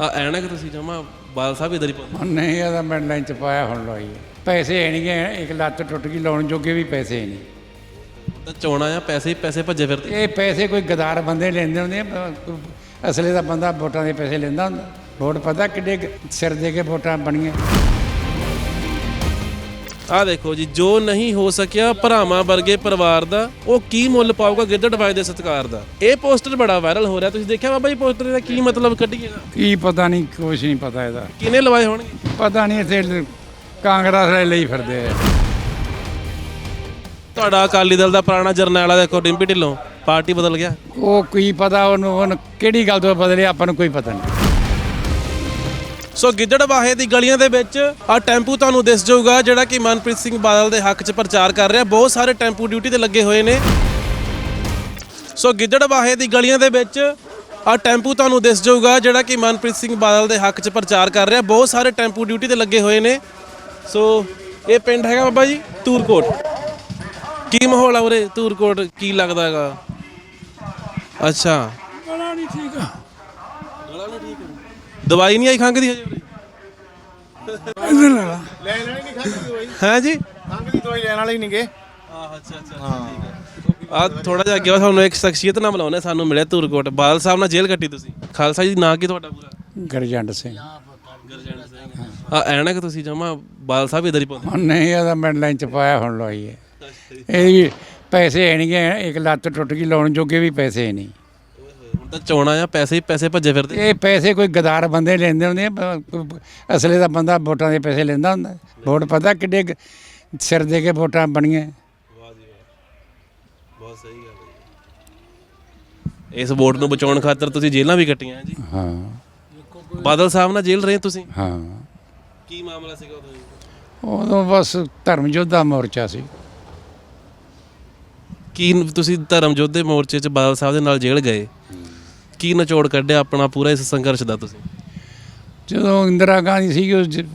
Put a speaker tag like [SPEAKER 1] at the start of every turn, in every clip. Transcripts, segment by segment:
[SPEAKER 1] ਆ ਐਨਕ ਤੁਸੀਂ ਜਮਾ ਬਾਲ ਸਾਹਿਬ ਇਧਰ ਹੀ ਪਾਉਂਦੇ
[SPEAKER 2] ਨਹੀਂ ਇਹਦਾ ਮੈਂ ਲੰਚ ਪਾਇਆ ਹੁਣ ਲਾਈ ਪੈਸੇ ਹੈ ਨਹੀਂ ਇੱਕ ਲੱਤ ਟੁੱਟ ਗਈ ਲਾਉਣ ਜੋਗੇ ਵੀ ਪੈਸੇ ਹੈ ਨਹੀਂ
[SPEAKER 1] ਤਾਂ ਚੋਣਾਂ ਆ ਪੈਸੇ ਹੀ ਪੈਸੇ ਭੱਜੇ ਫਿਰਦੇ।
[SPEAKER 2] ਇਹ ਪੈਸੇ ਕੋਈ ਗਦਾਰ ਬੰਦੇ ਲੈਂਦੇ ਹੁੰਦੇ ਆ ਅਸਲੇ ਦਾ ਬੰਦਾ ਵੋਟਾਂ ਦੇ ਪੈਸੇ ਲੈਂਦਾ ਹੁੰਦਾ। ਵੋਟ ਪਤਾ ਕਿੱਡੇ ਸਿਰ ਦੇ ਕੇ ਵੋਟਾਂ ਬਣੀਆਂ।
[SPEAKER 1] ਆ ਦੇਖੋ ਜੀ ਜੋ ਨਹੀਂ ਹੋ ਸਕਿਆ ਭਰਾਵਾਂ ਵਰਗੇ ਪਰਿਵਾਰ ਦਾ ਉਹ ਕੀ ਮੁੱਲ ਪਾਊਗਾ ਗਿੱਦੜਵਾਏ ਦੇ ਸਤਕਾਰ ਦਾ? ਇਹ ਪੋਸਟਰ ਬੜਾ ਵਾਇਰਲ ਹੋ ਰਿਹਾ ਤੁਸੀਂ ਦੇਖਿਆ ਬਾਬਾ ਜੀ ਪੋਸਟਰ ਦਾ ਕੀ ਮਤਲਬ ਕੱਢੀਏਗਾ
[SPEAKER 2] ਕੀ ਪਤਾ ਨਹੀਂ ਕੁਛ ਨਹੀਂ ਪਤਾ ਇਹਦਾ।
[SPEAKER 1] ਕਿਹਨੇ ਲਵਾਏ ਹੋਣਗੇ?
[SPEAKER 2] ਪਤਾ ਨਹੀਂ ਇੱਥੇ ਲ- ਕਾਂਗਰਸ ਵਾਲੇ ਲਈ ਫਿਰਦੇ ਆ।
[SPEAKER 1] ਤੁਹਾਡਾ ਅਕਾਲੀ ਦਲ ਦਾ ਪੁਰਾਣਾ ਜਰਨੈਲ ਆ ਦੇਖੋ ਡਿੰਪੀ ਢਿੱਲੋਂ। ਪਾਰਟੀ ਬਦਲ ਗਿਆ।
[SPEAKER 2] ਉਹ ਕੀ ਪਤਾ ਉਹਨੂੰ ਉਹਨੂੰ ਕਿਹੜੀ ਗੱਲ ਤੋਂ ਬਦਲਿਆ ਆਪਾਂ ਨੂੰ ਕੋਈ ਪਤਾ ਨਹੀਂ।
[SPEAKER 1] ਸੋ ਗਿੱਦੜਵਾਹੇ ਦੀ ਗਲੀਆਂ ਦੇ ਵਿੱਚ ਆ ਟੈਂਪੂ ਤੁਹਾਨੂੰ ਦਿਸ ਜਾਊਗਾ ਜਿਹੜਾ ਕਿ ਮਨਪ੍ਰੀਤ ਸਿੰਘ ਬਾਦਲ ਦੇ ਹੱਕ 'ਚ ਪ੍ਰਚਾਰ ਕਰ ਰਿਹਾ। ਬਹੁਤ ਸਾਰੇ ਟੈਂਪੂ ਡਿਊਟੀ ਤੇ ਲੱਗੇ ਹੋਏ ਨੇ। ਸੋ ਗਿੱਦੜਵਾਹੇ ਦੀ ਗਲੀਆਂ ਦੇ ਵਿੱਚ ਆ ਟੈਂਪੂ ਤੁਹਾਨੂੰ ਦਿਸ ਜਾਊਗਾ ਜਿਹੜਾ ਕਿ ਮਨਪ੍ਰੀਤ ਸਿੰਘ ਬਾਦਲ ਦੇ ਹੱਕ 'ਚ ਪ੍ਰਚਾਰ ਕਰ ਰਿਹਾ। ਬਹੁਤ ਸਾਰੇ ਟੈਂਪੂ ਡਿਊਟੀ ਤੇ ਲੱਗੇ ਹੋਏ ਨੇ। ਸੋ ਇਹ ਪਿੰਡ ਹੈਗਾ ਬਾਬਾ ਜੀ ਤੂਰਕੋਟ ਕੀ ਮਾਹੌਲ ਆ ਉਰੇ? ਤੂਰਕੋਟ ਕੀ ਲੱਗਦਾ ਹੈਗਾ? ਅੱਛਾ।
[SPEAKER 2] ਗਲਾ ਨਹੀਂ ਠੀਕ। ਆ
[SPEAKER 1] ਦਵਾਈ ਨਹੀਂ ਆਈ ਖੰਘ ਦੀ ਹਜੇ ਉਰੇ?
[SPEAKER 2] ਇਧਰ ਲਾ
[SPEAKER 1] ਹੈ ਜੀ?
[SPEAKER 3] ਖੰਘ ਦੀ ਦਵਾਈ ਲੈਣ ਵਾਲੇ ਹੀ ਨਹੀਂਗੇ
[SPEAKER 1] ਆਹ ਅੱਛਾ ਅੱਛਾ ਆ ਥੋੜਾ ਜਿਹਾ ਅੱਗੇ ਵਾ ਤੁਹਾਨੂੰ ਇੱਕ ਸ਼ਖਸੀਅਤ ਨਾਲ ਮਿਲਾਉਣੇ ਸਾਨੂੰ ਮਿਲਿਆ ਧੂਰਕੋਟ ਬਾਦਲ ਸਾਹਿਬ ਨਾਲ ਜੇਲ੍ਹ ਕੱਟੀ ਤੁਸੀਂ। ਖਾਲਸਾ ਜੀ ਨਾਂ ਕੀ ਤੁਹਾਡਾ ਪੂਰਾ?
[SPEAKER 2] ਗਰਜੰਡ ਸਿੰਘ।
[SPEAKER 1] ਗਰਜੰਡ ਸਿੰਘ। ਆ ਐਨਕ ਤੁਸੀਂ ਜਮਾ ਬਾਦਲ ਸਾਹਿਬ ਇਧਰ ਹੀ ਪਾਉਂਦੇ।
[SPEAKER 2] ਨਹੀਂ ਇਹਦਾ ਮੈਂ ਲੰਚ ਪਾਇਆ ਹੁਣ ਲਾਈ ਹੈ। ਇਹ ਵੀ ਪੈਸੇ ਹੈ ਨਹੀਂ ਇੱਕ ਲੱਤ ਟੁੱਟ ਗਈ ਲਾਉਣ ਜੋਗੇ ਵੀ ਪੈਸੇ ਨਹੀਂ
[SPEAKER 1] ਹੁਣ ਤਾਂ ਚੋਣਾਂ ਆ ਪੈਸੇ ਹੀ ਪੈਸੇ ਭੱਜੇ ਫਿਰਦੇ?
[SPEAKER 2] ਇਹ ਪੈਸੇ ਕੋਈ ਗਦਾਰ ਬੰਦੇ ਲੈਂਦੇ ਹੁੰਦੇ ਆ ਕੋਈ ਅਸਲੇ ਦਾ ਬੰਦਾ ਵੋਟਾਂ ਦੇ ਪੈਸੇ ਲੈਂਦਾ ਹੁੰਦਾ। ਵੋਟ ਪਤਾ ਕਿੱਡੇ ਕੁ ਸਿਰ ਦੇ ਕੇ ਵੋਟਾਂ ਬਣੀਆਂ।
[SPEAKER 1] ਵਾਹ ਜੀ ਵਾਹ। ਬਹੁਤ ਸਹੀ ਗੱਲ ਹੈ ਇਸ ਵੋਟ ਨੂੰ ਬਚਾਉਣ ਖਾਤਰ ਤੁਸੀਂ ਜੇਲ੍ਹਾਂ ਵੀ ਕੱਟੀਆਂ ਜੀ।
[SPEAKER 2] ਹਾਂ।
[SPEAKER 1] ਬਾਦਲ ਸਾਹਿਬ ਨਾਲ ਜੇਲ੍ਹ ਰਹੇ ਤੁਸੀਂ?
[SPEAKER 2] ਹਾਂ।
[SPEAKER 1] ਕੀ ਮਾਮਲਾ ਸੀਗਾ ਉਦੋਂ ਜੀ?
[SPEAKER 2] ਉਦੋਂ ਬਸ ਧਰਮ ਯੋਧਾ ਮੋਰਚਾ ਸੀ।
[SPEAKER 1] ਕੀ ਤੁਸੀਂ ਧਰਮ ਯੋਧੇ ਮੋਰਚੇ 'ਚ ਬਾਦਲ ਸਾਹਿਬ ਦੇ ਨਾਲ ਜੇਲ੍ਹ ਗਏ? ਕੀ ਨਿਚੋੜ ਕੱਢਿਆ ਆਪਣਾ ਪੂਰਾ ਇਸ ਸੰਘਰਸ਼ ਦਾ ਤੁਸੀਂ?
[SPEAKER 2] ਜਦੋਂ ਇੰਦਰਾ ਗਾਂਧੀ ਸੀ ਉਸ ਜ-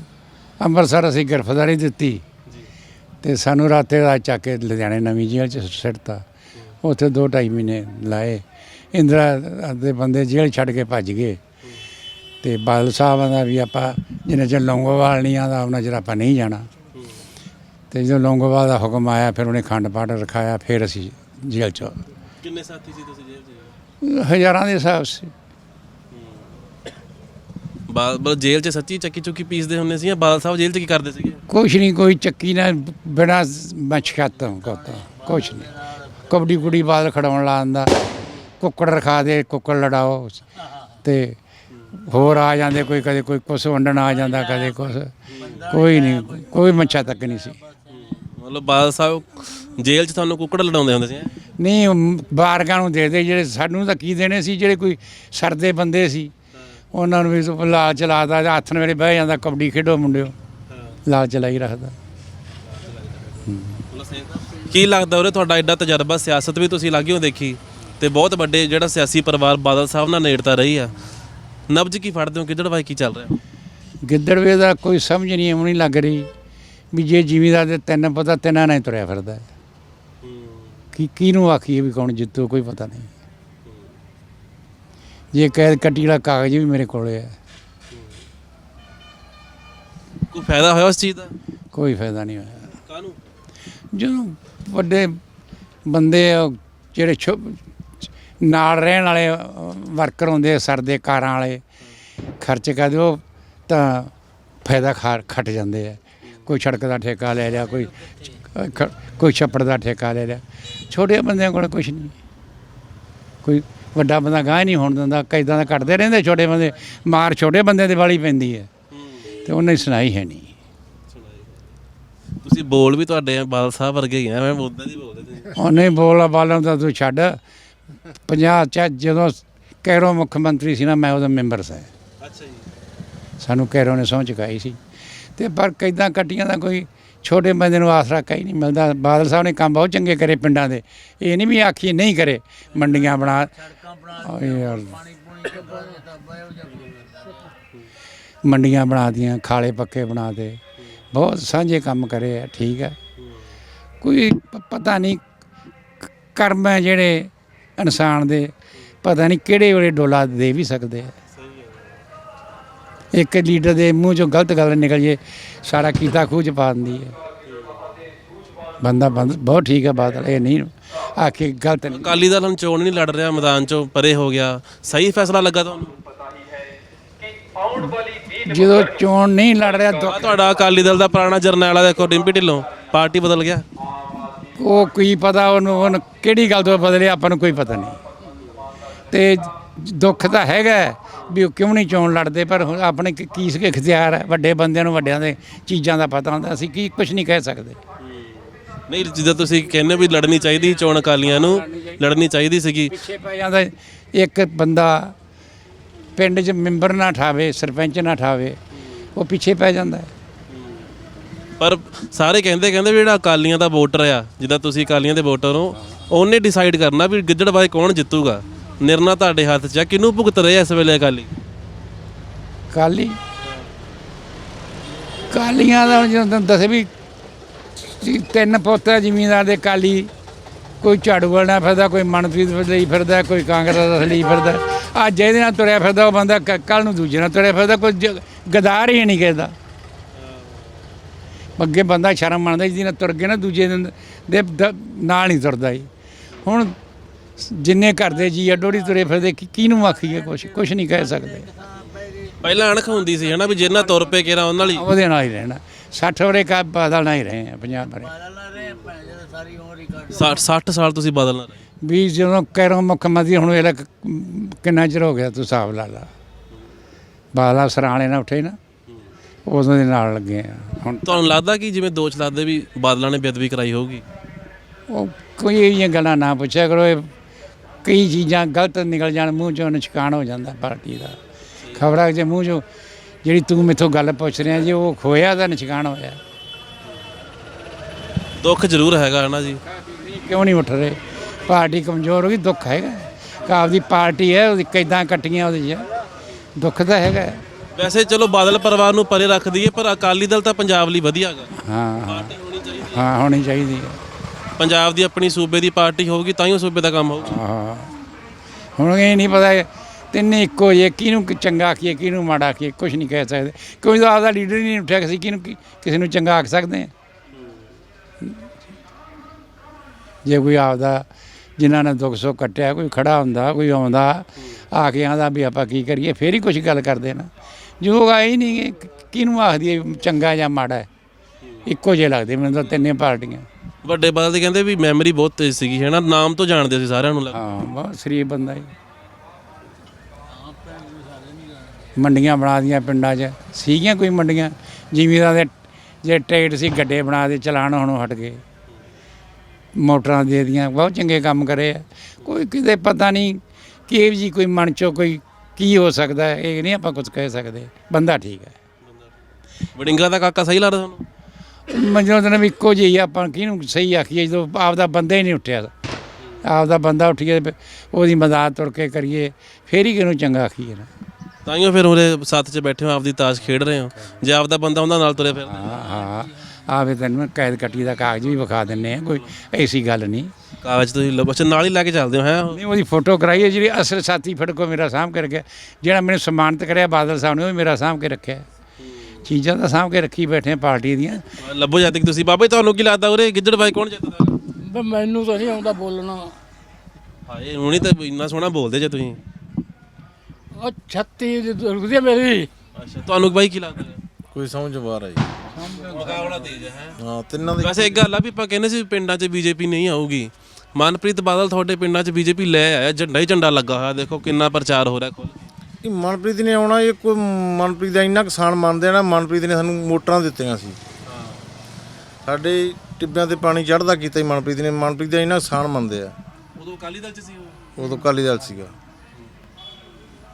[SPEAKER 2] ਅੰਮ੍ਰਿਤਸਰ ਅਸੀਂ ਗ੍ਰਿਫਤਾਰੀ ਦਿੱਤੀ। ਤੇ ਸਾਨੂੰ ਰਾਤੇ ਰਾਤ ਚੱਕ ਕੇ ਲੁਧਿਆਣੇ ਨਵੀਂ ਜੇਲ੍ਹ ਚ ਸਿੱਟਤਾ। ਉੱਥੇ 2.5 ਮਹੀਨੇ ਲਾਏ। ਇੰਦਰਾ ਦੇ ਬੰਦੇ ਜੇਲ੍ਹ ਛੱਡ ਕੇ ਭੱਜ ਗਏ। ਤੇ ਬਾਦਲ ਸਾਹਿਬ ਦਾ ਵੀ ਆਪਾਂ ਜਿੰਨੇ ਚਿਰ ਲੌਂਗੋਵਾਲ ਨਹੀਂ ਆਉਂਦਾ ਉਹਨਾਂ ਚਿਰ ਆਪਾਂ ਨਹੀਂ ਜਾਣਾ। ਤੇ ਜਦੋਂ ਲੌਂਗੋਵਾਲ ਦਾ ਹੁਕਮ ਆਇਆ ਫਿਰ ਉਹਨੇ ਖੰਡ ਪਾਠ ਰਖਾਇਆ ਫਿਰ ਅਸੀਂ ਜੇਲ੍ਹ ਚ
[SPEAKER 1] ਕਿੰਨੇ ਸਾਥੀ ਸੀ ਤੁਸੀਂ ਜੇਲ੍ਹ 'ਚ?
[SPEAKER 2] ਹਜ਼ਾਰਾਂ ਦੇ ਹਿਸਾਬ ਸੀ।
[SPEAKER 1] ਬਾਦਲ ਮਤਲਬ ਜੇਲ੍ਹ 'ਚ ਸੱਚੀ ਚੱਕੀ ਚੁੱਕੀ ਪੀਸਦੇ ਹੁੰਦੇ ਸੀ ਜਾਂ ਬਾਦਲ ਸਾਹਿਬ ਜੇਲ੍ਹ 'ਚ ਕੀ ਕਰਦੇ ਸੀਗੇ?
[SPEAKER 2] ਕੁਛ ਨਹੀਂ ਕੋਈ ਚੱਕੀ ਨਾ ਬਿਨਾ ਮਛਕਾਤਾ ਕਰਤਾ ਕੁਛ ਨਹੀਂ। ਕਬੱਡੀ ਕੁੜੀ ਬਾਲ ਖੜਾਉਣ ਲਾਉਂਦਾ ਕੁੱਕੜ ਰਖਾ ਦੇ ਕੁੱਕੜ ਲੜਾਓ। ਤੇ ਹੋਰ ਆ ਜਾਂਦੇ ਕੋਈ ਕਦੇ ਕੋਈ ਕੁਛ ਵੰਡਣ ਆ ਜਾਂਦਾ ਕਦੇ ਕੁਛ। ਕੋਈ ਨਹੀਂ ਕੋਈ ਮੱਛਾ ਤੱਕ ਨਹੀਂ ਸੀ।
[SPEAKER 1] ਮਤਲਬ ਬਾਦਲ ਸਾਹਿਬ ਜੇਲ੍ਹ 'ਚ ਤੁਹਾਨੂੰ ਕੁੱਕੜ ਲੜਾਉਂਦੇ ਹੁੰਦੇ ਸੀ ਹੈਂ?
[SPEAKER 2] ਨਹੀਂ ਉਹ ਬਾਰਗਾਂ ਨੂੰ ਦੇ ਦੇ ਜਿਹੜੇ ਸਾਨੂੰ ਤਾਂ ਕੀ ਦੇਣੇ ਸੀ ਜਿਹੜੇ ਕੋਈ ਸਰਦੇ ਬੰਦੇ ਸੀ। ਉਹਨਾਂ ਨੂੰ ਵੀ ਲਾਲ ਚਲਾਦਾ ਹੱਥ ਨਾਲ ਵੇਲੇ ਬਹਿ ਜਾਂਦਾ ਕਬੱਡੀ ਖੇਡੋ ਮੁੰਡਿਓ। ਲਾਲ ਚਲਾਈ ਰੱਖਦਾ।
[SPEAKER 1] ਕੀ ਲੱਗਦਾ ਉਰੇ ਤੁਹਾਡਾ ਐਡਾ ਤਜਰਬਾ ਸਿਆਸਤ ਵੀ ਤੁਸੀਂ ਲਾਗਿਓ ਦੇਖੀ? ਤੇ ਬਹੁਤ ਵੱਡੇ ਜਿਹੜਾ ਸਿਆਸੀ ਪਰਿਵਾਰ ਬਾਦਲ ਸਾਹਿਬ ਨਾਲ ਨੇੜਤਾ ਰਹੀ ਆ। ਨਬਜ ਕੀ ਫੜਦੇ ਹੋ ਕਿੱਧੜਵਾਈ ਕੀ ਚੱਲ ਰਿਹਾ?
[SPEAKER 2] ਗਿੱਦੜਵੇ ਦਾ ਕੋਈ ਸਮਝ ਨਹੀਂ ਆਉਣੀ ਲੱਗ ਰਹੀ ਵੀ ਜੇ ਜ਼ਿਮੀਦਾਰ ਦੇ ਤਿੰਨ ਪਤਾ ਤਿੰਨਾਂ ਨਾਲ ਹੀ ਤੁਰਿਆ ਫਿਰਦਾ ਹੈ। ਕੀ ਕਿਹਨੂੰ ਆਖੀਏ ਵੀ ਕੌਣ ਜਿੱਤੂ ਕੋਈ ਪਤਾ ਨਹੀਂ। ਜੇ ਕੈਦ ਕੱਟੀ ਵਾਲਾ ਕਾਗਜ਼ ਵੀ ਮੇਰੇ ਕੋਲੇ ਹੈ।
[SPEAKER 1] ਕੋਈ ਫਾਇਦਾ ਹੋਇਆ ਉਸ ਚੀਜ਼ ਦਾ?
[SPEAKER 2] ਕੋਈ ਫਾਇਦਾ ਨਹੀਂ ਹੋਇਆ।
[SPEAKER 1] ਕਾਹਨੂੰ?
[SPEAKER 2] ਜਦੋਂ ਵੱਡੇ ਬੰਦੇ ਜਿਹੜੇ ਛੋ- ਨਾਲ ਰਹਿਣ ਵਾਲੇ ਵਰਕਰ ਹੁੰਦੇ ਆ, ਸਰਦੇ ਕਾਰਾਂ ਵਾਲੇ ਖਰਚ ਕਰਦੇ ਉਹ ਤਾਂ ਫਾਇਦਾ ਖਾ ਖੱਟ ਜਾਂਦੇ ਆ। ਕੋਈ ਸੜਕ ਦਾ ਠੇਕਾ ਲੈ ਲਿਆ ਕੋਈ ਖ- ਕੋਈ ਛੱਪੜ ਦਾ ਠੇਕਾ ਲੈ ਲਿਆ ਛੋਟੇ ਬੰਦਿਆਂ ਕੋਲ ਕੁਝ ਨਹੀਂ। ਕੋਈ ਵੱਡਾ ਬੰਦਾ ਗਾਹ ਨਹੀਂ ਹੋਣ ਦਿੰਦਾ ਕੈਦਾਂ ਦਾ ਕੱਟਦੇ ਰਹਿੰਦੇ ਛੋਟੇ ਬੰਦੇ ਮਾਰ ਛੋਟੇ ਬੰਦੇ ਦੇ ਵਾਲੀ ਪੈਂਦੀ ਹੈ। ਤੇ ਉਹਨੇ ਸੁਣਾਈ ਹੈ ਨਹੀਂ।
[SPEAKER 1] ਤੁਸੀਂ ਬੋਲ ਵੀ ਤੁਹਾਡੇ ਬਾਦਲ ਸਾਹਿਬ ਵਰਗੇ ਹੀ ਆ ਮੈਂ ਉਦਾਂ ਦੀ ਬੋਲਦੇ ਤੁਸੀਂ।
[SPEAKER 2] ਉਹਨੇ ਬੋਲਾ ਬਾਲਾਂ ਦਾ ਤੂੰ ਛੱਡ। ਪੰਜਾਬ ਚ ਜਦੋਂ ਕੈਰੋ ਮੁੱਖ ਮੰਤਰੀ ਸੀ ਨਾ ਮੈਂ ਉਹਦਾ ਮੈਂਬਰ ਸੀ।
[SPEAKER 1] ਅੱਛਾ ਜੀ।
[SPEAKER 2] ਸਾਨੂੰ ਕੈਰੋ ਨੇ ਸਹੁੰ ਚੁਕਾਈ ਸੀ। ਤੇ ਪਰ ਕਿੱਦਾਂ ਕੱਟੀਆਂ ਦਾ ਕੋਈ ਛੋਟੇ ਬੰਦੇ ਨੂੰ ਆਸਰਾ ਕਈ ਨਹੀਂ ਮਿਲਦਾ। ਬਾਦਲ ਸਾਹਿਬ ਨੇ ਕੰਮ ਬਹੁਤ ਚੰਗੇ ਕਰੇ ਪਿੰਡਾਂ ਦੇ। ਇਹ ਨਹੀਂ ਵੀ ਆਖੀ ਨਹੀਂ ਕਰੇ ਮੰਡੀਆਂ ਬਣਾ ਯਾਰ। ਮੰਡੀਆਂ ਬਣਾ ਦੀਆਂ ਖਾਲੇ ਪੱਕੇ ਬਣਾ ਦੇ। ਬਹੁਤ ਸਾਂਝੇ ਕੰਮ ਕਰੇ ਆ ਠੀਕ ਹੈ ਕੋਈ ਪਤਾ ਨਹੀਂ ਕਰਮ ਹੈ ਜਿਹੜੇ ਇਨਸਾਨ ਦੇ ਪਤਾ ਨਹੀਂ ਕਿਹੜੇ ਵੇਲੇ ਡੋਲਾ ਦੇ ਵੀ ਸਕਦੇ ਆ। ਇੱਕ ਲੀਡਰ ਦੇ ਮੂੰਹ ਚੋਂ ਗਲਤ ਗੱਲ ਨਿਕਲ ਜੇ ਸਾਰਾ ਕੀਤਾ ਚ ਪਾ ਦਿੰਦੀ ਹੈ। ਬੰਦਾ ਬੰਦ ਬਹੁਤ ਠੀਕ ਹੈ ਬਾਦਲ ਇਹ ਨਹੀਂ ਆਖੇ ਗਲਤ ਨਹੀਂ।
[SPEAKER 1] ਅਕਾਲੀ ਦਲ ਹੁਣ ਚੋਣ ਨਹੀਂ ਲੜ ਰਿਹਾ ਮੈਦਾਨ ਚੋਂ ਪਰੇ ਹੋ ਗਿਆ। ਸਹੀ ਫੈਸਲਾ ਲੱਗਾ ਤੁਹਾਨੂੰ?
[SPEAKER 2] ਜਦੋਂ ਚੋਣ ਨਹੀਂ ਲੜ ਰਿਹਾ
[SPEAKER 1] ਤੁਹਾਡਾ ਅਕਾਲੀ ਦਲ ਦਾ ਪੁਰਾਣਾ ਜਰਨੈਲ ਦੇਖੋ ਡਿੰਪੀ ਢਿੱਲੋਂ। ਪਾਰਟੀ ਬਦਲ ਗਿਆ।
[SPEAKER 2] ਉਹ ਕੀ ਪਤਾ ਉਹਨੂੰ ਉਹਨੂੰ ਕਿਹੜੀ ਗੱਲ ਤੋਂ ਬਦਲੇ ਆਪਾਂ ਨੂੰ ਕੋਈ ਪਤਾ ਨਹੀਂ। ਤੇ ਦੁੱਖ ਤਾਂ ਹੈਗਾ ਵੀ ਉਹ ਕਿਉਂ ਨਹੀਂ ਚੋਣ ਲੜਦੇ? ਪਰ ਹੁਣ ਆਪਣੇ ਕੀ ਕੀ ਇਖਤਿਆਰ ਹੈ ਵੱਡੇ ਬੰਦਿਆਂ ਨੂੰ ਵੱਡਿਆਂ ਦੇ ਚੀਜ਼ਾਂ ਦਾ ਪਤਾ ਹੁੰਦਾ। ਅਸੀਂ ਕੀ ਕੁਝ ਨਹੀਂ ਕਹਿ ਸਕਦੇ।
[SPEAKER 1] ਨਹੀਂ ਜਿੱਦਾਂ ਤੁਸੀਂ ਕਹਿੰਦੇ ਹੋ ਵੀ ਲੜਨੀ ਚਾਹੀਦੀ ਸੀ ਚੋਣ ਅਕਾਲੀਆਂ ਨੂੰ ਲੜਨੀ ਚਾਹੀਦੀ ਸੀਗੀ।
[SPEAKER 2] ਪਿੱਛੇ ਪੈ ਜਾਂਦਾ ਇੱਕ ਬੰਦਾ ਪਿੰਡ 'ਚ ਮੈਂਬਰ ਨਾ ਠਾਵੇ ਸਰਪੰਚ ਨਾ ਠਾਵੇ ਉਹ ਪਿੱਛੇ ਪੈ ਜਾਂਦਾ। ਹੈ।
[SPEAKER 1] ਪਰ ਸਾਰੇ ਕਹਿੰਦੇ ਕਹਿੰਦੇ ਵੀ ਜਿਹੜਾ ਅਕਾਲੀਆਂ ਦਾ ਵੋਟਰ ਆ ਜਿੱਦਾਂ ਤੁਸੀਂ ਅਕਾਲੀਆਂ ਦੇ ਵੋਟਰ ਹੋ ਉਹਨੇ ਡਿਸਾਈਡ ਕਰਨਾ ਵੀ ਗਿੱਦੜਬਾਈ ਕੌਣ ਜਿੱਤੂਗਾ। ਨਿਰਣਾ ਤੁਹਾਡੇ ਹੱਥ 'ਚ ਆ। ਕਿਹਨੂੰ ਭੁਗਤ ਰਹੇ ਆ ਇਸ ਵੇਲੇ ਅਕਾਲੀ?
[SPEAKER 2] ਕਾਲੀ ਕਾਲੀਆਂ ਦਾ ਹੁਣ ਜਦੋਂ ਤੁਹਾਨੂੰ ਦੱਸੇ ਵੀ ਤੀ- ਤਿੰਨ ਪੁੱਤ ਆ ਦੇ ਕਾਲੀ ਕੋਈ ਝਾੜੂ ਵਾਲਾ ਫਿਰਦਾ, ਕੋਈ ਮਨਪ੍ਰੀਤ ਲਈ ਫਿਰਦਾ, ਕੋਈ ਕਾਂਗਰਸ ਲਈ ਫਿਰਦਾ, ਅੱਜ ਇਹਦੇ ਨਾਲ ਤੁਰਿਆ ਫਿਰਦਾ ਉਹ ਬੰਦਾ ਕੱਲ ਨੂੰ ਦੂਜੇ ਨਾਲ ਤੁਰਿਆ ਫਿਰਦਾ, ਕੋਈ ਜ- ਗਦਾਰ ਹੀ ਨਹੀਂ ਕਿਸੇ ਦਾ। ਅੱਗੇ ਬੰਦਾ ਸ਼ਰਮ ਮੰਨਦਾ, ਜਿਹਦੇ ਨਾਲ ਤੁਰ ਗਿਆ ਨਾ ਦੂਜੇ ਦਿਨ ਦੇ ਦ- ਨਾਲ ਨਹੀਂ ਤੁਰਦਾ ਜੀ ਹੁਣ ਜਿੰਨੇ ਘਰ ਦੇ ਜੀ ਅੱਡੋੜੀ ਤੁਰੇ ਫਿਰਦੇ ਕੀ- ਕਿਹਨੂੰ ਆਖੀਏ ਕੁਛ? ਕੁਛ ਨਹੀਂ ਕਹਿ ਸਕਦੇ।
[SPEAKER 1] ਪਹਿਲਾਂ ਅਣਖ ਹੁੰਦੀ ਸੀ ਹਨਾ ਵੀ ਜਿੰਨਾ ਤੁਰ ਪਏ ਕਿਰਾ ਉਹਨਾਂ ਲਈ?
[SPEAKER 2] ਉਹਦੇ ਨਾਲ ਹੀ ਰਹਿਣਾ। 60 ਵਰੇ ਕਾ ਬਦਲ ਨਾਲ ਹੀ ਰਹੇ ਆ 50 ਵਰੇ।
[SPEAKER 1] 60 60 ਸਾਲ ਤੁਸੀਂ ਬਦਲਣਾ ਰਹੇ?
[SPEAKER 2] ਵੀ ਜਦੋਂ ਕਹਿਰੋਂ ਮੁੱਖ ਮੰਤਰੀ ਹੁਣ ਇਹਦਾ ਕਿੰਨਾ ਚਿਰ ਹੋ ਗਿਆ ਤੂੰ ਹਿਸਾਬ ਲਾ ਲਾ। ਬਾਲਾ ਸਰਾਣੇ ਨਾਲ ਉੱਠੇ ਨਾ ਉਦੋਂ ਦੇ ਨਾਲ ਲੱਗੇ ਆ। ਹੁਣ
[SPEAKER 1] ਤੁਹਾਨੂੰ ਲੱਗਦਾ ਕਿ ਜਿਵੇਂ ਦੋਸ਼ ਲੱਗਦੇ ਵੀ ਬਾਦਲਾਂ ਨੇ ਬੇਅਦਬੀ ਕਰਾਈ ਹੋਊਗੀ?
[SPEAKER 2] ਉਹ ਕੋਈ ਇਹ ਗੱਲਾਂ ਨਾ ਪੁੱਛਿਆ ਕਰੋ ਇਹ ਕਈ ਚੀਜ਼ਾਂ ਗਲਤ ਨਿਕਲ ਜਾਣ ਮੂੰਹ ਚੋਂ ਨਿਸ਼ਕਾਨ ਹੋ ਜਾਂਦਾ ਪਾਰਟੀ ਦਾ। ਖਬਰਾਂ ਜੇ ਮੂੰਹ ਚੋਂ ਜਿਹੜੀ ਤੂੰ ਮੇਥੋਂ ਗੱਲ ਪੁੱਛ ਰਿਹਾ ਜੇ ਉਹ ਖੋਇਆ ਤਾਂ ਨਿਸ਼ਕਾਨ ਹੋਇਆ।
[SPEAKER 1] ਦੁੱਖ ਜ਼ਰੂਰ ਹੈਗਾ ਹਨਾ ਜੀ।
[SPEAKER 2] ਕਿਉਂ ਨਹੀਂ ਉੱਠ ਰਹੇ? ਪਾਰਟੀ ਕਮਜ਼ੋਰ ਹੋ ਗਈ ਦੁੱਖ ਹੈਗਾ। ਕਾਬ ਦੀ ਪਾਰਟੀ ਹੈ ਉਹਦੀ ਕਿਦਾਂ ਕੱਟੀਆਂ ਉਹਦੀ 'ਚ। ਦੁੱਖ ਤਾਂ ਹੈਗਾ।
[SPEAKER 1] ਵੈਸੇ ਚਲੋ ਬਾਦਲ ਪਰਿਵਾਰ ਨੂੰ ਪਰੇ ਰੱਖ ਦਈਏ ਪਰ ਅਕਾਲੀ ਦਲ ਤਾਂ ਪੰਜਾਬ ਲਈ ਵਧੀਆ ਹੈਗਾ।
[SPEAKER 2] ਹਾਂ। ਹਾਂ
[SPEAKER 1] ਪਾਰਟੀ ਹੋਣੀ ਚਾਹੀਦੀ
[SPEAKER 2] ਹਾਂ ਹੋਣੀ ਚਾਹੀਦੀ ਹੈ।
[SPEAKER 1] ਪੰਜਾਬ ਦੀ ਆਪਣੀ ਸੂਬੇ ਦੀ ਪਾਰਟੀ ਹੋਊਗੀ ਤਾਂ ਹੀ ਉਹ ਸੂਬੇ ਦਾ ਕੰਮ ਹੋਊਗਾ
[SPEAKER 2] ਹਾਂ। ਹੁਣ ਇਹ ਨਹੀਂ ਪਤਾ ਤਿੰਨੇ ਇੱਕੋ ਜੇ ਕਿਹਨੂੰ ਚੰਗਾ ਆਖੀਏ ਕਿਹਨੂੰ ਮਾੜਾ ਆਖੀਏ ਕੁਝ ਨਹੀਂ ਕਹਿ ਸਕਦੇ। ਕੋਈ ਤਾਂ ਆਪਦਾ ਲੀਡਰ ਹੀ ਨਹੀਂ ਉੱਠਿਆ ਕਿਸੇ ਕਿਹਨੂੰ ਕੀ- ਕਿਸੇ ਨੂੰ ਚੰਗਾ ਆਖ ਸਕਦੇ ਆ। ਜੇ ਕੋਈ ਆਪਦਾ ਜਿਨ੍ਹਾਂ ਨੇ ਦੁੱਖ ਸੁੱਖ ਕੱਟਿਆ ਕੋਈ ਖੜਾ ਹੁੰਦਾ ਕੋਈ ਆਉਂਦਾ ਆ ਕੇ ਆਂਦਾ ਵੀ ਆਪਾਂ ਕੀ ਕਰੀਏ ਫੇਰ ਹੀ ਕੁਝ ਗੱਲ ਕਰਦੇ ਨਾ। ਜੋ ਆਏ ਹੀ ਨਹੀਂ ਗੇ, ਕਿਹਨੂੰ ਆਖਦੀ ਹੈ ਚੰਗਾ ਜਾਂ ਮਾੜਾ ਹੈ? ਇੱਕੋ ਜਿਹੇ ਲੱਗਦੇ ਮੈਨੂੰ ਤਾਂ ਤਿੰਨੇ ਪਾਰਟੀਆਂ।
[SPEAKER 1] ਵੱਡੇ ਬਾਦਲ ਦੇ ਕਹਿੰਦੇ ਵੀ ਮੈਮਰੀ ਬਹੁਤ ਤੇਜ਼ ਸੀਗੀ ਹੈ ਨਾ ਨਾਮ ਤੋਂ ਜਾਣਦੇ ਸੀ ਸਾਰਿਆਂ ਨੂੰ ਲੱਗ
[SPEAKER 2] ਹਾਂ ਬਹੁਤ ਸ਼ਰੀਫ ਬੰਦਾ ਜੀ। ਮੰਡੀਆਂ ਬਣਾ ਦੀਆਂ ਪਿੰਡਾਂ 'ਚ। ਸੀਗੀਆਂ ਕੋਈ ਮੰਡੀਆਂ? ਜ਼ਿਮੀਦਾਰ ਦੇ ਜੇ ਟਿਕਟ ਸੀ ਗੱਡੇ ਬਣਾ ਦੇ ਚਲਾਣ ਹੁਣ ਹਟ ਗਏ। ਮੋਟਰਾਂ ਦੇ ਦੀਆਂ ਬਹੁਤ ਚੰਗੇ ਕੰਮ ਕਰੇ ਆ। ਕੋਈ ਕਿਤੇ ਪਤਾ ਨਹੀਂ ਕਿ ਜੀ ਕੋਈ ਮਨ ਚੋਂ ਕੋਈ ਕੀ ਹੋ ਸਕਦਾ ਹੈ ਇਹ ਨਹੀਂ ਆਪਾਂ ਕੁਝ ਕਹਿ ਸਕਦੇ। ਬੰਦਾ ਠੀਕ ਹੈ।
[SPEAKER 1] ਵੜਿੰਗਾ ਦਾ ਕਾਕਾ ਸਹੀ ਲੱਗਦਾ ਤੁਹਾਨੂੰ?
[SPEAKER 2] ਮਨਜੋਤ ਨੇ ਵੀ ਇੱਕੋ ਜਿਹੀ ਆ, ਆਪਾਂ ਕਿਹਨੂੰ ਸਹੀ ਆਖੀਏ ਜਦੋਂ ਆਪਦਾ ਬੰਦਾ ਹੀ ਨਹੀਂ ਉੱਠਿਆ। ਆਪਦਾ ਬੰਦਾ ਉੱਠੀਏ ਤੇ ਉਹਦੀ ਮਦਦ ਤੁਰ ਕੇ ਕਰੀਏ ਫੇਰ ਹੀ ਕਿਹਨੂੰ ਚੰਗਾ ਆਖੀਏ ਨਾ।
[SPEAKER 1] ਤਾਂ ਹੀ ਉਹ ਫਿਰ ਉਹਦੇ ਸਾਥ 'ਚ ਬੈਠੇ ਹੋ ਆਪਦੀ ਤਾਸ਼ ਖੇਡ ਰਹੇ ਹੋ। ਜੇ ਆਪਦਾ ਬੰਦਾ ਉਹਨਾਂ ਨਾਲ ਤੁਰੇ ਫਿਰ
[SPEAKER 2] ਹਾਂ ਹਾਂ। ਆਵੇ ਤੈਨੂੰ ਕੈਦ ਕੱਟੀ ਦਾ ਕਾਗਜ਼ ਵੀ ਵਿਖਾ ਦਿੰਨੇ ਆ ਕੋਈ ਐਸੀ ਗੱਲ ਨਹੀਂ।
[SPEAKER 1] ਕਾਗਜ਼ ਤੁਸੀਂ ਲੱਭ ਅੱਛਾ ਨਾਲ ਹੀ ਲੈ ਕੇ ਚੱਲਦੇ ਹੋ ਹੈ?
[SPEAKER 2] ਨਹੀਂ ਉਹਦੀ ਫੋਟੋ ਕਰਾਈ ਹੈ ਜਿਹੜੀ ਅਸਲ ਸਾਥੀ ਫੜਕੋ ਮੇਰਾ ਸਾਂਭ ਕੇ ਰੱਖਿਆ। ਜਿਹੜਾ ਮੈਨੂੰ ਸਨਮਾਨਿਤ ਕਰਿਆ ਬਾਦਲ ਸਾਹਿਬ ਨੇ ਉਹ ਵੀ ਮੇਰਾ ਸਾਂਭ ਕੇ ਰੱਖਿਆ। ਚੀਜ਼ਾਂ ਤਾਂ ਸਾਂਭ ਕੇ ਰੱਖੀ ਬੈਠੇ ਆ ਪਾਰਟੀ ਦੀਆਂ।
[SPEAKER 1] ਲੱਭੋ ਜਾਂਦੇ ਕਿ ਤੁਸੀਂ। ਬਾਬਾ ਜੀ ਤੁਹਾਨੂੰ ਕੀ ਲੱਗਦਾ ਉਰੇ? ਗਿੱਦੜ ਬਾਈ ਕੌਣ ਜਿੱਤਦਾ?
[SPEAKER 4] ਮੈਨੂੰ ਤਾਂ ਨਹੀਂ ਆਉਂਦਾ ਬੋਲਣਾ।
[SPEAKER 1] ਹਾਏ ਹੁਣੀ ਤਾਂ ਇੰਨਾ ਸੋਹਣਾ ਬੋਲਦੇ ਜੇ ਤੁਸੀਂ।
[SPEAKER 4] ਉਹ 36 ਰੁਕਦੀ ਮੇਰੀ।
[SPEAKER 1] ਅੱਛਾ ਤੁਹਾਨੂੰ ਬਾਈ ਕੀ ਲੱਗਦਾ?
[SPEAKER 3] ਕੋਈ ਸਮਝ ਬਾਹਰ ਆਈ।
[SPEAKER 1] ਮੁਕਾਬਲਾ ਤੇਜ਼ ਹੈ।
[SPEAKER 3] ਹਾਂ ਤਿੰਨਾਂ ਦੇ
[SPEAKER 1] ਵੈਸੇ ਇੱਕ ਗੱਲ ਆ ਵੀ ਆਪਾਂ ਕਹਿੰਦੇ ਸੀ ਵੀ ਪਿੰਡਾਂ 'ਚ ਬੀਜੇਪੀ ਨਹੀਂ ਆਊਗੀ। ਮਨਪ੍ਰੀਤ ਬਾਦਲ ਤੁਹਾਡੇ ਪਿੰਡਾਂ 'ਚ ਬੀਜੇਪੀ ਲੈ ਆਇਆ। ਝੰਡਾ ਹੀ ਝੰਡਾ ਲੱਗਾ ਹੋਇਆ। ਦੇਖੋ ਕਿੰਨਾ ਪ੍ਰਚਾਰ ਹੋ ਰਿਹਾ ਖੁੱਲ
[SPEAKER 3] ਇਹ ਮਨਪ੍ਰੀਤ ਨੇ ਆਉਣਾ ਇਹ ਕੋਈ ਮਨਪ੍ਰੀਤ ਦਾ ਇੰਨਾ ਕਿਸਾਨ ਮੰਨਦੇ ਆ ਨਾ ਮਨਪ੍ਰੀਤ ਨੇ ਸਾਨੂੰ ਮੋਟਰਾਂ ਦਿੱਤੀਆਂ ਸੀ। ਸਾਡੇ ਟਿੱਬਿਆਂ ਤੇ ਪਾਣੀ ਚੜਦਾ ਕੀਤਾ ਹੀ ਮਨਪ੍ਰੀਤ ਨੇ ਮਨਪ੍ਰੀਤ ਦਾ ਇੰਨਾ ਕਿਸਾਨ ਮੰਨਦੇ ਆ।
[SPEAKER 1] ਉਦੋਂ ਅਕਾਲੀ ਦਲ 'ਚ ਸੀ ਉਹ?
[SPEAKER 3] ਉਦੋਂ ਅਕਾਲੀ ਦਲ ਸੀਗਾ।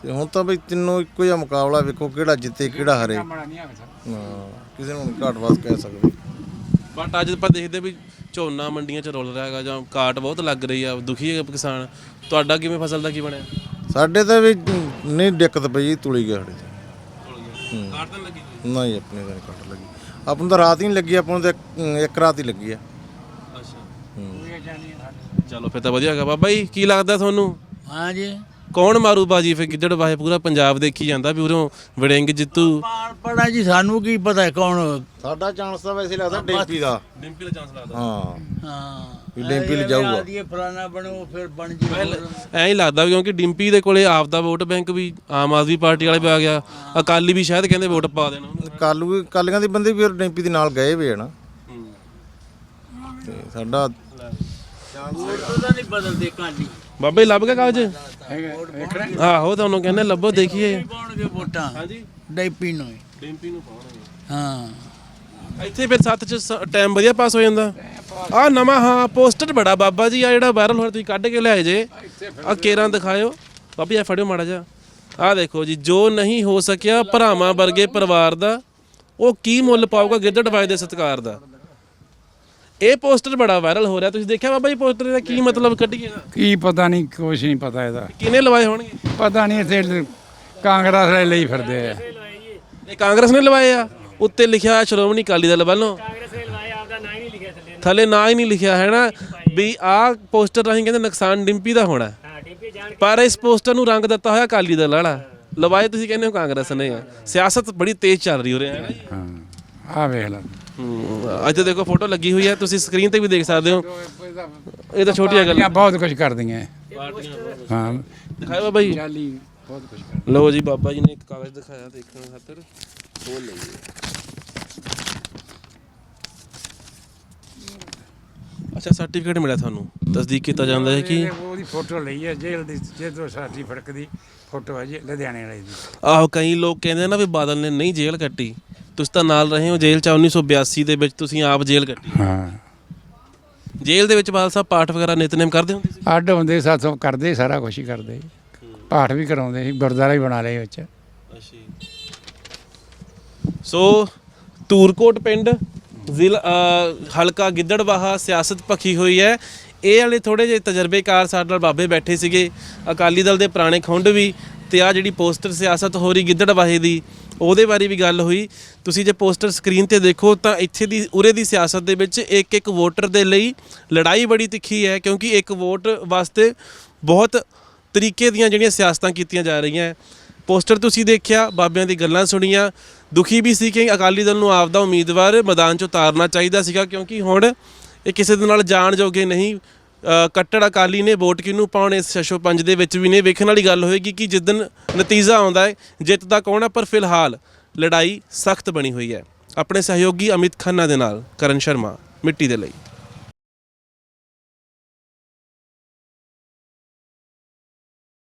[SPEAKER 3] ਤੇ ਹੁਣ ਤਾਂ ਬਈ ਤਿੰਨੋਂ ਇੱਕੋ ਜਿਹਾ ਮੁਕਾਬਲਾ ਵੇਖੋ ਕਿਹੜਾ ਜਿੱਤੇ ਕਿਹੜਾ ਹਾਰੇ। ਹਾਂ ਕਿਸੇ ਨੂੰ ਘਾਟ ਵਾਸ ਕਹਿ ਸਕਦੇ।
[SPEAKER 1] ਬਟ ਅੱਜ ਆਪਾਂ ਦੇਖਦੇ ਵੀ ਝੋਨਾ ਮੰਡੀਆਂ 'ਚ ਰੁਲ ਰਿਹਾ ਹੈਗਾ ਜਾਂ ਕਾਟ ਬਹੁਤ ਲੱਗ ਰਹੀ ਆ ਦੁਖੀ ਹੈ ਕਿਸਾਨ। ਤੁਹਾਡਾ ਕਿਵੇਂ ਫਸਲ ਦਾ ਕੀ ਬਣਿਆ?
[SPEAKER 3] ਸਾਡੇ ਤਾਂ ਵੀ ਨਹੀਂ ਦਿੱਕਤ ਪਈ ਤੁਲੀ ਗਿਆ ਸਾਡੇ ਤੇ।
[SPEAKER 1] ਕਾਟ ਤਾਂ ਲੱਗੀ
[SPEAKER 3] ਨਹੀਂ ਆਪਣੇ ਤਾਂ ਨਹੀਂ ਕੱਟ ਲੱਗੀ। ਆਪਾਂ ਨੂੰ ਤਾਂ ਰਾਤ ਹੀ ਨਹੀਂ ਲੱਗੀ ਆਪਾਂ ਨੂੰ ਤਾਂ ਇੱਕ- ਇੱਕ ਰਾਤ ਹੀ ਲੱਗੀ ਆ।
[SPEAKER 1] ਅੱਛਾ। ਚਲੋ ਫਿਰ ਤਾਂ ਵਧੀਆ ਹੈਗਾ। ਬਾਬਾ ਜੀ ਕੀ ਲੱਗਦਾ ਤੁਹਾਨੂੰ?
[SPEAKER 4] ਹਾਂ ਜੀ।
[SPEAKER 1] ਕੌਣ ਮਾਰੂ ਬਾਜੀ? ਫਿਰ ਗਿੱਦੜ ਬਾਹੇ ਪੂਰਾ ਪੰਜਾਬ ਦੇਖੀ ਜਾਂਦਾ ਵੀ ਉਰੋਂ ਵੜਿੰਗ ਜਿੱਤੂ।
[SPEAKER 5] ਪੜਾ ਜੀ ਸਾਨੂੰ ਕੀ ਪਤਾ ਕੌਣ
[SPEAKER 3] ਸਾਡਾ ਚਾਂਸ ਤਾਂ ਵੈਸੇ ਲੱਗਦਾ ਡੈਂਪੀ ਦਾ।
[SPEAKER 1] ਡਿੰਪੀ ਦਾ ਚਾਂਸ ਲੱਗਦਾ।
[SPEAKER 3] ਹਾਂ।
[SPEAKER 5] ਹਾਂ।
[SPEAKER 3] ਵੀ ਡੈਂਪੀ ਲ ਜਾਊਗਾ
[SPEAKER 5] ਆਦੀਏ ਫਲਾਣਾ ਬਣੋ ਫਿਰ ਬਣ ਜੀ
[SPEAKER 1] ਐਂ ਹੀ ਲੱਗਦਾ ਵੀ ਕਿਉਂਕਿ ਡਿੰਪੀ ਦੇ ਕੋਲੇ ਆਪ ਦਾ ਵੋਟ ਬੈਂਕ ਵੀ ਆਮ ਆਦਮੀ ਪਾਰਟੀ ਵਾਲੇ ਪਾ ਗਿਆ। ਅਕਾਲੀ ਵੀ ਸ਼ਾਇਦ ਕਹਿੰਦੇ ਵੋਟ ਪਾ ਦੇਣਾ। ਉਹਨੂੰ
[SPEAKER 3] ਕਾਲੂ ਕਾਲੀਆਂ ਦੇ ਬੰਦੇ ਵੀ ਫਿਰ ਡੈਂਪੀ ਦੇ ਨਾਲ ਗਏ ਵੇ ਆ ਨਾ। ਤੇ ਸਾਡਾ
[SPEAKER 5] ਉਹਦਾ ਨਹੀਂ ਬਦਲਦੇ ਕਾਲੀ
[SPEAKER 1] ਬਾਬੇ ਲੱਭ ਗਿਆ ਕਾਗਜ਼? ਆਹੋ ਤੁਹਾਨੂੰ ਕਹਿੰਦੇ ਲੱਭੋ ਦੇਖੀਏ।
[SPEAKER 5] ਪਾਉਣਗੇ ਵੋਟਾਂ।
[SPEAKER 1] ਹਾਂਜੀ।
[SPEAKER 5] ਡੈਪੀ ਨੂੰ ਹੀ।
[SPEAKER 1] ਡਿੰਪੀ ਨੂੰ ਪਾਉਣਗੇ।
[SPEAKER 5] ਹਾਂ।
[SPEAKER 1] ਇੱਥੇ ਫਿਰ ਸੱਤ ਚ ਟਾਈਮ ਵਧੀਆ ਪਾਸ ਹੋ ਜਾਂਦਾ। ਆ ਨਵਾਂ ਹਾਂ ਪੋਸਟਰ ਬੜਾ ਬਾਬਾ ਜੀ ਆ ਜਿਹੜਾ ਵਾਇਰਲ ਹੋਇਆ ਤੁਸੀਂ ਕੱਢ ਕੇ ਲਿਆਏ ਜੇ। ਆ ਕੇਰਾਂ ਦਿਖਾਇਓ। ਬਾਬਾ ਜੀ ਆ ਫੜਿਓ ਮਾੜਾ ਜਿਹਾ। ਆ ਦੇਖੋ ਜੀ ਜੋ ਨਹੀਂ ਹੋ ਸਕਿਆ ਭਰਾਵਾਂ ਵਰਗੇ ਪਰਿਵਾਰ ਦਾ ਉਹ ਕੀ ਮੁੱਲ ਪਾਊਗਾ ਗਿੱਦੜਵਾਏ ਦੇ ਸਤਕਾਰ ਦਾ? ਇਹ ਪੋਸਟਰ ਬੜਾ ਵਾਇਰਲ ਹੋ ਰਿਹਾ ਤੁਸੀਂ ਦੇਖਿਆ ਬਾਬਾ ਜੀ ਪੋਸਟਰ ਦਾ ਕੀ ਮਤਲਬ ਕੱਢੀਏ
[SPEAKER 2] ਕੀ ਪਤਾ ਨਹੀਂ ਕੁਛ ਨਹੀਂ ਪਤਾ ਇਹਦਾ।
[SPEAKER 1] ਕਿਹਨੇ ਲਵਾਏ ਹੋਣਗੇ?
[SPEAKER 2] ਪਤਾ ਨਹੀਂ ਇੱਥੇ ਕਾਂਗਰਸ ਵਾਲੇ ਲਈ ਫਿਰਦੇ ਆ।
[SPEAKER 1] ਇਹ ਕਾਂਗਰਸ ਨੇ ਲਵਾਏ ਆ। ਉੱਤੇ ਲਿਖਿਆ ਸ਼੍ਰੋਮਣੀ ਅਕਾਲੀ ਦਲ ਵੱਲੋਂ। ਥੱਲੇ ਨਾਂ ਹੀ ਨਹੀਂ ਲਿਖਿਆ ਹੈ ਨਾ ਵੀ ਆਹ ਪੋਸਟਰ ਰਾਹੀਂ ਕਹਿੰਦੇ ਨੁਕਸਾਨ ਡਿੰਪੀ ਦਾ ਹੋਣਾ। ਪਰ ਇਸ ਪੋਸਟਰ ਨੂੰ ਰੰਗ ਦਿੱਤਾ ਹੋਇਆ ਅਕਾਲੀ ਦਲ ਵਾਲਾ। ਲਵਾਏ ਤੁਸੀਂ ਕਹਿੰਦੇ ਹੋ ਕਾਂਗਰਸ ਨੇ। ਆ ਸਿਆਸਤ ਬੜੀ ਤੇਜ਼ ਚੱਲ ਰਹੀ ਹੋ ਰਿਹਾ ਹੈ ਨਾ ਜੀ?
[SPEAKER 2] ਹਾਂ ਆ ਵੇਖ ਲੈ।
[SPEAKER 1] ਅੱਜ ਦੇਖੋ ਫੋਟੋ ਲੱਗੀ ਹੋਈ ਹੈ ਤੁਸੀਂ ਸਕਰੀਨ ਤੇ ਵੀ ਦੇਖ ਸਕਦੇ ਹੋ। ਇਹ ਤਾਂ ਛੋਟੀਆਂ ਗੱਲਾਂ।
[SPEAKER 2] ਪਾਰਟੀਆਂ ਬਹੁਤ ਕੁਝ ਕਰਦੀਆਂ। ਹਾਂ।
[SPEAKER 1] ਦਿਖਾਓ ਬਾਬਾ ਜੀ।
[SPEAKER 2] ਚਾਲੀ ਬਹੁਤ ਕੁਝ ਕਰ
[SPEAKER 1] ਲਓ ਜੀ ਬਾਬਾ ਜੀ ਨੇ ਇੱਕ ਕਾਗਜ਼ ਦਿਖਾਇਆ ਦੇਖਣ ਖਾਤਰ। ਖੋਲ ਲਈਏ। ਅੱਛਾ ਸਰਟੀਫਿਕੇਟ ਮਿਲਿਆ ਤੁਹਾਨੂੰ? ਤਸਦੀਕ ਕੀਤਾ ਜਾਂਦਾ ਹੈ ਕਿ?
[SPEAKER 2] ਉਹਦੀ ਫੋਟੋ ਲਈ ਹੈ ਜੇਲ੍ਹ ਦੀ ਜੇਲ੍ਹ ਸਾਡੀ ਫੜਕ ਦੀ ਫੋਟੋ ਹੈ ਜੀ ਲੁਧਿਆਣੇ ਵਾਲੀ ਦੀ।
[SPEAKER 1] ਆਹੋ ਕਈ ਲੋਕ ਕਹਿੰਦੇ ਨਾ ਵੀ ਬਾਦਲ ਨੇ ਨਹੀਂ ਜੇਲ੍ਹ ਕੱਟੀ। ਤੁਸੀਂ ਤਾਂ ਨਾਲ ਰਹੇ ਹੋ ਜੇਲ੍ਹ ਚ 1982 ਦੇ ਵਿੱਚ ਤੁਸੀਂ ਆਪ ਜੇਲ੍ਹ ਕੱਟੀ
[SPEAKER 2] ਹਾਂ।
[SPEAKER 1] ਜੇਲ੍ਹ ਦੇ ਵਿੱਚ ਸਾਹਿਬ ਪਾਠ ਵਗੈਰਾ ਨਿਤਨੇਮ ਕਰਦੇ ਹੁੰਦੇ ਸੀ?
[SPEAKER 2] ਅੱਡ ਹੁੰਦੇ ਸਾਥੋਂ ਕਰਦੇ ਸਾਰਾ ਕੁਝ ਹੀ ਕਰਦੇ ਪਾਠ ਵੀ ਕਰਾਉਂਦੇ ਸੀ ਗੁਰਦੁਆਰਾ ਵੀ ਬਣਾ ਲਏ ਵਿੱਚ।
[SPEAKER 1] ਸੋ ਧੂਰਕੋਟ ਪਿੰਡ ਜ਼ਿਲ੍ਹਾ ਹਲਕਾ ਗਿੱਦੜਬਾਹਾ ਸਿਆਸਤ ਭਖੀ ਹੋਈ ਹੈ। ਇਹ ਵਾਲੇ ਥੋੜੇ ਜਿਹੇ ਤਜਰਬੇਕਾਰ ਸਾਡੇ ਨਾਲ ਬਾਬੇ ਬੈਠੇ ਸੀਗੇ, ਅਕਾਲੀ ਦਲ ਦੇ ਪੁਰਾਣੇ ਖੁੰਡ ਵੀ ਤੇ ਆ ਜਿਹੜੀ ਪੋਸਟਰ ਸਿਆਸਤ ਹੋ ਰਹੀ ਗਿੱਦੜਬਾਹੇ ਦੀ, ਉਹਦੇ ਬਾਰੇ ਵੀ ਗੱਲ ਹੋਈ। ਤੁਸੀਂ ਜੇ ਪੋਸਟਰ ਸਕਰੀਨ ਤੇ ਦੇਖੋ ਤਾਂ ਇੱਥੇ ਦੀ, ਉਰੇ ਦੀ ਸਿਆਸਤ ਦੇ ਵਿੱਚ ਇੱਕ ਇੱਕ ਵੋਟਰ ਦੇ ਲਈ ਲੜਾਈ ਬੜੀ ਤਿੱਖੀ ਹੈ, ਕਿਉਂਕਿ ਇੱਕ ਵੋਟ ਵਾਸਤੇ ਬਹੁਤ ਤਰੀਕੇ ਦੀਆਂ ਜਿਹੜੀਆਂ ਸਿਆਸਤਾਂ ਕੀਤੀਆਂ ਜਾ ਰਹੀਆਂ। ਹੈ ਪੋਸਟਰ ਤੁਸੀਂ ਦੇਖਿਆ, ਬਾਬਿਆਂ ਦੀ ਗੱਲਾਂ ਸੁਣੀਆਂ। ਦੁਖੀ ਵੀ ਸੀ ਕਿ ਅਕਾਲੀ ਦਲ ਨੂੰ ਆਪਦਾ ਉਮੀਦਵਾਰ ਮੈਦਾਨ 'ਚ ਉਤਾਰਨਾ ਚਾਹੀਦਾ ਸੀਗਾ, ਕਿਉਂਕਿ ਹੁਣ ਇਹ ਕਿਸੇ ਦੇ ਨਾਲ ਜਾਣ ਜੋਗੇ ਨਹੀਂ ਕੱਟੜ ਅਕਾਲੀ ਨੇ ਵੋਟ ਕਿਹਨੂੰ ਪਾਉਣੇ? ਇਸ ਪੰਜ ਦੇ ਵਿੱਚ ਵੀ ਨੇ। ਵੇਖਣ ਵਾਲੀ ਗੱਲ ਹੋਏਗੀ ਕਿ ਜਿੱਦਨ ਨਤੀਜਾ ਆਉਂਦਾ ਹੈ, ਜਿੱਤ ਦਾ ਕੌਣ ਹੈ ਪਰ ਫਿਲਹਾਲ ਲੜਾਈ ਸਖਤ ਬਣੀ ਹੋਈ ਹੈ। ਆਪਣੇ ਸਹਿਯੋਗੀ ਅਮਿਤ ਖੰਨਾ ਦੇ ਨਾਲ ਕਰਨ ਸ਼ਰਮਾ, ਮਿੱਟੀ ਦੇ ਲਈ।